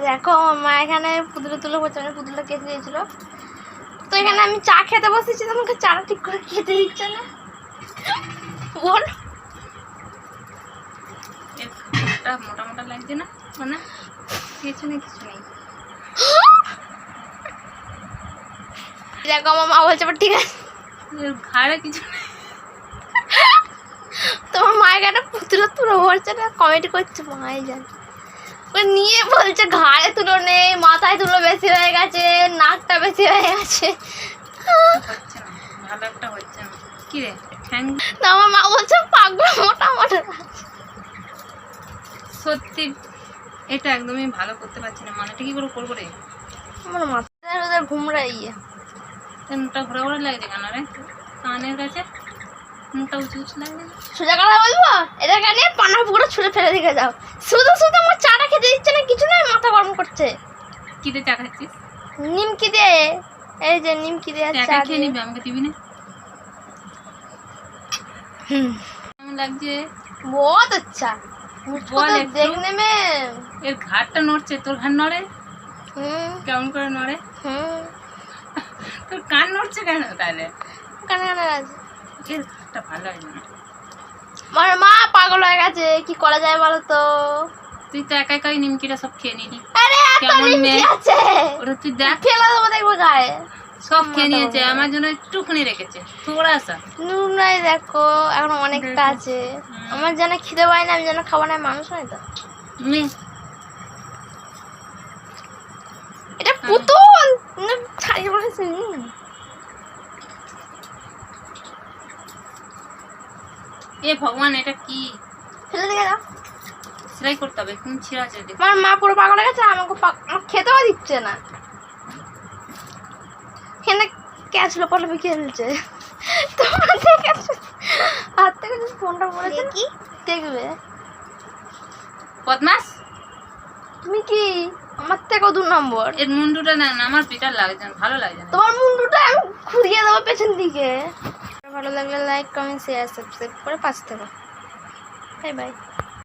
দেখো মা এখানে পুতুলে তুলে বলছে আমি পুতুলটা কেটে দিয়েছিল। তো এখানে আমি চা খেতে বসেছি তো আমাকে চাটা ঠিক করে খেতে দিচ্ছে না। বল। মোটা মোটা লাগছে না? মানে কিছু নেই কিছু নেই। দেখো আমার মা বলছে "এবার ঠিক আছে। ঘাড়ে কিছু নেই। তোমার মায়ের এখানে পুতুলে তুলে বলছে না কমেন্ট করছে মাই জানে নিয়ে বলছে ঘাড়ে তুলো নেই মাথায় তুলো বেশি হয়ে গেছে নাকটা বেশি হয়ে গেছে। না আমার মা বলছে পাগলা মোটা মোটা। সত্যি এটা একদমই ভালো করতে পারছি না। মানেটা কি করে করব রে? আমার মাথায় ওদের ঘুমরা ইয়ে। মুখটা ঘোরা ঘোরা লাগছে কেন রে? কানের কাছে? মুখটা উঁচু উঁচু লাগছে? সোজা কথা বলব? এটাকে নিয়ে পানা পুকুরে ছুঁড়ে ফেলে দিকে যাও। শুধু শুধু আমার দিচ্ছে না কিছু নয় মাথা গরম করছে। কি দিয়ে চা খাচ্ছিস? নিমকি দে। এই যে নিমকি দে চা খেয়ে নিবি আমাকে দিবি না? হুম। কেমন লাগছে? বহুত আচ্ছা বল দেখনে মে। এর ঘাটটা নড়ছে তোর ঘাট নড়ে? হুম। কেমন করে নড়ে? হুম। তোর কান নড়ছে কেন তাহলে? কান কান আছে। এর ভালো হয় না। আমার মা পাগল হয়ে গেছে কি করা যায় বলো তো? তুই তো একা একাই নিমকিটা সব খেয়ে নিলি। কেমন মেয়ে? ওটা তুই দেখ। ফেলে দেবো দেখব গায়ে। সব খেয়ে নিয়েছে আমার জন্য একটুখানি রেখেছে। থোড়া সা নুন নাই দেখো এখন অনেকটা দেখো। আছে। আমার যেন খিদে পায় না আমি যেন খাব না মানুষ নয় তো। এটা পুতুল! ছাড়িয়ে বলেছে এ ভগবান এটা কি? ফেলে দিকে যাও সেলাই করতে হবে কোন ছিঁড়া আছে দেখ আমার মা পুরো পাগল হয়ে গেছে আমাকে খেতেও দিচ্ছে না। এখানে ক্যাচ লোপালোপি খেলছে তোমার দেখেছ হাত থেকে যদি ফোনটা পড়েছে কি দেখবে। বদমাস। তুমি কি? আমার থেকেও দু নম্বর। এর মুন্ডুটা না না আমার পিটার লাগছে ভালো লাগছে না তোমার মুন্ডুটা আমি ঘুরিয়ে দেবো পেছন দিকে। ভালো লাগলে লাইক কমেন্ট শেয়ার সাবস্ক্রাইব করে পাশে থেকো। Bye bye